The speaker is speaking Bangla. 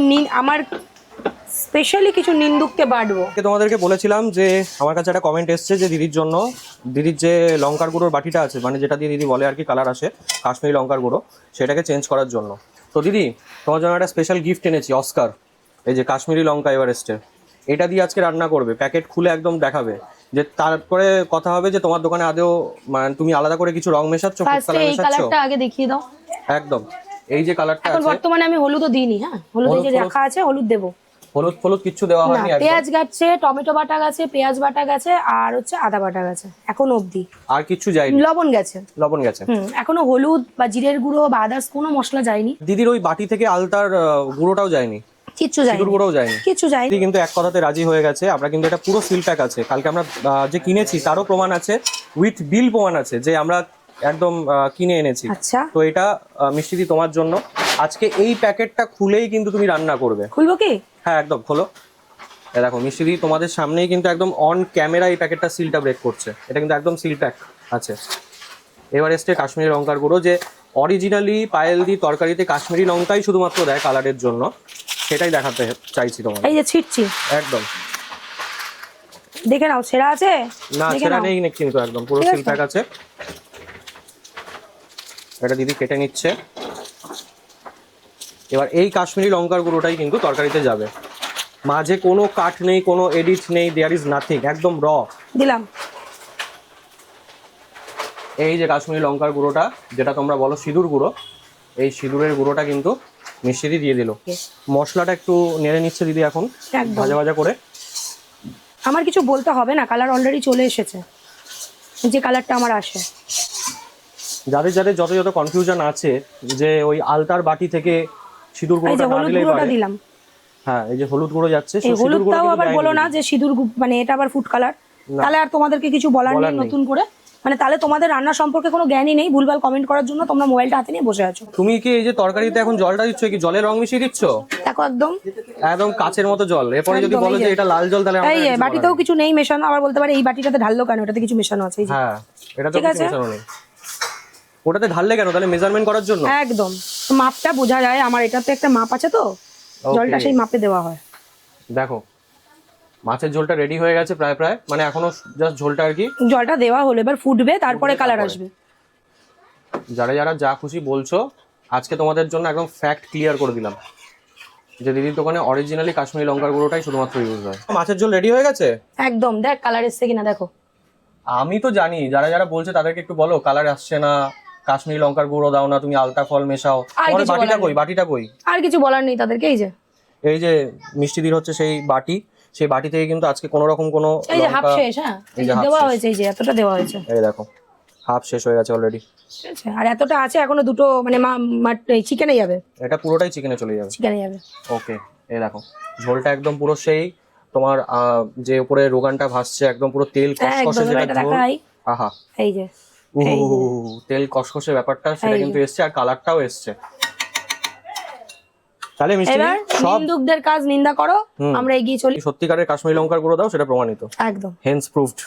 নি- আমার স্পেশালি কিছু নিন্দুককে বাড়বো তোমাদেরকে বলেছিলাম যে আমার কাছে একটা কমেন্ট এসছে যে দিদির জন্য দিদির যে লঙ্কার গুঁড়োর বাটিটা আছে মানে যেটা দিয়ে দিদি বলে আর কি কালার আসে কাশ্মীরি লঙ্কার গুঁড়ো সেটাকে চেঞ্জ করার জন্য। তো দিদি তোমার জন্য একটা স্পেশাল গিফট এনেছি অস্কার এই যে কাশ্মীরি লঙ্কা এভারেস্টের এটা দিয়ে আজকে রান্না করবে প্যাকেট খুলে একদম দেখাবে। যে তারপরে কথা হবে যে তোমার দোকানে আদেও মানে তুমি আলাদা করে কিছু রং মেশাচ্ছ ফুড কালার মেশাচ্ছ? আগে দেখিয়ে দাও। একদম। এই যে কালারটা এখন বর্তমানে আমি হলুদও দিইনি হ্যাঁ? হলুদ এই যে রাখা আছে হলুদ দেবো। হলুদ ফলুদ কিচ্ছু দেওয়া হয়নি পেঁয়াজ গেছে টমেটো বাটা গেছে পেঁয়াজ বাটা গেছে আর হচ্ছে আদা বাটা গেছে এখন অবধি। আর কিচ্ছু যায়নি? লবণ গেছে। লবণ গেছে। এখনও হলুদ বা জিরের গুঁড়ো বা আদার্স কোনো মশলা যায়নি। দিদির ওই বাটি থেকে আলতার গুঁড়োটাও যায়নি? কিচ্ছু যায়নি। গুঁড়োও যায়নি? কিচ্ছু যায়নি। কিন্তু এক কথাতে রাজি হয়ে গেছে। আমরা কিন্তু এটা পুরো সিল প্যাক আছে। কালকে আমরা যে কিনেছি তারও প্রমাণ আছে উইথ বিল প্রমাণ আছে যে আমরা একদম কিনে এনেছি। আচ্ছা। তো এটা মিষ্টিদি তোমার জন্য। আজকে এই প্যাকেটটা খুলেই কিন্তু তুমি রান্না করবে। খুলবো কি? হ্যাঁ একদম খোলো। দেখো মিষ্টিদি তোমাদের সামনেই কিন্তু একদম অন ক্যামেরা এই প্যাকেটটা সিলটা ব্রেক করছে। এটা কিন্তু একদম সিল প্যাক আছে। এবার এভারেস্টে কাশ্মীরি লঙ্কার গুঁড়ো যে অরিজিনালি পায়েলদি তরকারিতে কাশ্মীরি লঙ্কাই শুধুমাত্র দেয় কালারের জন্য। সেটাই দেখাতে চাইছি তোমার এই যে ছিটছি। একদম। দেখে নাও সেরা আছে? না নাও। নেই কিন্তু একদম পুরো সিল প্যাক আছে। এটা দিদি কেটে নিচ্ছে। এবার এই কাশ্মীরি লঙ্কার গুঁড়োটাই কিন্তু তরকারিতে যাবে। মাঝে কোনো কাট নেই কোনো এডিট নেই দেয়ার ইজ নাথিং একদম র দিলাম। এই যে কাশ্মীরি লঙ্কার গুঁড়োটা যেটা তোমরা বলো সিঁদুর গুঁড়ো এই সিঁদুরের গুঁড়োটা কিন্তু মিষ্টি দিয়ে দিল। মশলাটা একটু নেড়ে নিচ্ছে দিদি এখন ভাজা ভাজা করে। আমার কিছু বলতে হবে না কালার অলরেডি চলে এসেছে। যে কালারটা আমার আসে। যাদের যাদের যত যত কনফিউশন আছে যে ওই আলতার বাটি থেকে সিঁদুর গুঁড়োটা না দিলেই পারে। দিলাম। হ্যাঁ এই যে হলুদ গুঁড়ো যাচ্ছে এই হলুদটাও আবার বলো না যে সিঁদুর মানে এটা আবার ফুড কালার তাহলে আর তোমাদেরকে কিছু বলার নেই। নতুন করে? মানে তাহলে তোমাদের রান্না সম্পর্কে কোনো জ্ঞানই নেই ভুলভাল কমেন্ট করার জন্য তোমরা মোবাইলটা হাতে নিয়ে বসে আছো। তুমি কি এই যে তরকারিতে এখন জলটা দিচ্ছ কি জলে রং মিশিয়ে দিচ্ছ? দেখো একদম। একদম কাচের মতো জল। এরপরে যদি বলো যে। এটা লাল জল তাহলে এই বাটিতেও কিছু নেই মেশানো আবার বলতে পারে এই বাটিটাতে ঢাললো কেন ওটাতে কিছু মেশানো আছে। হ্যাঁ এটা তো ঠিক কিছু আছে। মেশানো নেই। ওটাতে ঢাললে কেন? তাহলে মেজারমেন্ট করার জন্য? একদম। মাপটা বোঝা যায়। আমার এটাতে একটা মাপ আছে তো? জলটা সেই মাপে দেওয়া হয়। দেখো মাছের ঝোলটা রেডি হয়ে গেছে প্রায় প্রায়। মানে এখনও জাস্ট ঝোলটা আর কি। জলটা দেওয়া হলো। এবার ফুটবে তারপরে কালার আসবে। যারা যারা যা খুশি বলছো আজকে তোমাদের জন্য একদম ফ্যাক্ট ক্লিয়ার করে দিলাম। যে দিদির দোকানে অরিজিনালি কাশ্মীরি লঙ্কার গুঁড়োটাই শুধুমাত্র ইউজ হয়। মাছের ঝোল রেডি হয়ে গেছে? একদম। দেখ কালার এসছে কিনা দেখো। আমি তো জানি। যারা যারা বলছে তাদেরকে একটু বলো কালার আসছে না? কাশ্মীরি লঙ্কার গুঁড়ো দাও না তুমি আলতা ফল মেশাও। আর তোমার বাটিটা কই? বাটিটা কই? আর কিছু বলার নেই তাদেরকে এই যে। এই যে মিষ্টি দির হচ্ছে সেই বাটি সেই বাটি থেকে কিন্তু আজকে কোনো রকম কোনো এই যে হাফ শেষ হ্যাঁ? এই যে দেওয়া হয়েছে এই যে এতটা দেওয়া হয়েছে। এই দেখো হাফ শেষ হয়ে গেছে অলরেডি আর এতটা আছে এখনও দুটো মানে চিকেনে যাবে। এটা পুরোটাই চিকেনে চলে যাবে। চিকেনে যাবে। ওকে এই দেখো ঝোলটা একদম পুরো সেই তোমার যে উপরে রোগানটা ভাসছে একদম পুরো তেল হ্যাঁ কষকষে যেটা ঝোল। আহা। এই যে। তেল কসকসে ব্যাপারটা সেটা কিন্তু এসছে আর কালারটাও এসছে। তাহলে মিষ্টি সব নিন্দুকদের কাজ নিন্দা করো আমরা এগিয়ে চলি। সত্যিকারের কাশ্মীরি লঙ্কার গুঁড়ো দাও সেটা প্রমাণিত। একদম। Haynes proofed